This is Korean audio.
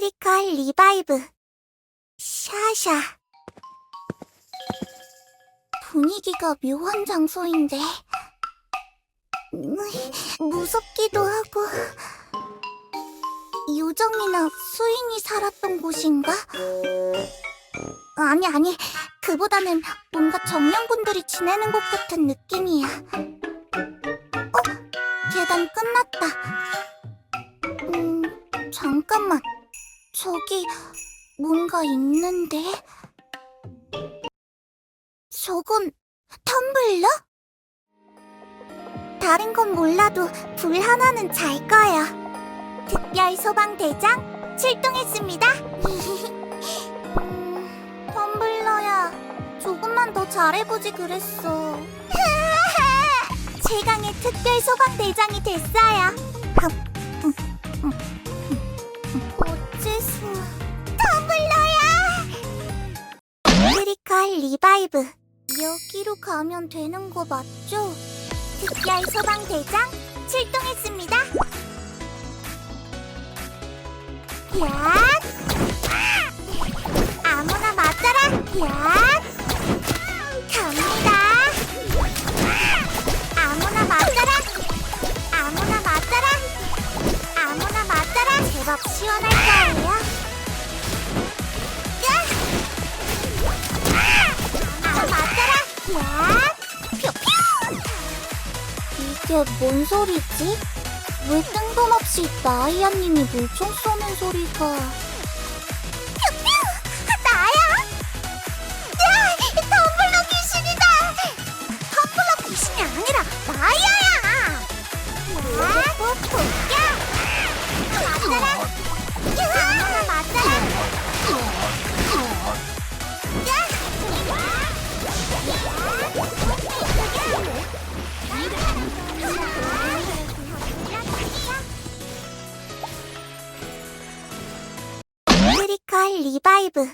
크리티컬 리바이브. 샤샤. 분위기가 묘한 장소인데. 음, 무섭기도 하고. 요정이나 수인이 살았던 곳인가? 아니 아니. 그보다는 뭔가 정령분들이 지내는 곳 같은 느낌이야. 어? 계단 끝났다. 음 잠깐만 저기 뭔가 있는데 저건 텀블러? 다른 건 몰라도 불 하나는 잘 꺼요. 특별 소방대장 출동했습니다. 음, 텀블러야, 조금만 더 잘해보지 그랬어. 최강의 특별 소방대장이 됐어요. 크리컬 리바이브 여기로 가면 되는 거 맞죠? 특별 소방 대장 출동했습니다. 야! 아무나 맞아라. 야! 갑니다. 아무나 맞아라. 아무나 맞아라. 아무나 맞아라. 제법 시원할 거 이게 뭔 소리지? 왜 뜬금없이 나이아님이 물총 쏘는 소리가... 퓨퓨! 나야? 야! 텀블러 귀신이다! 텀블러 귀신이 아니라 나야야! 야! 폭폭! 야! 맞아라! 야! 맞아라! 크리컬 리바이브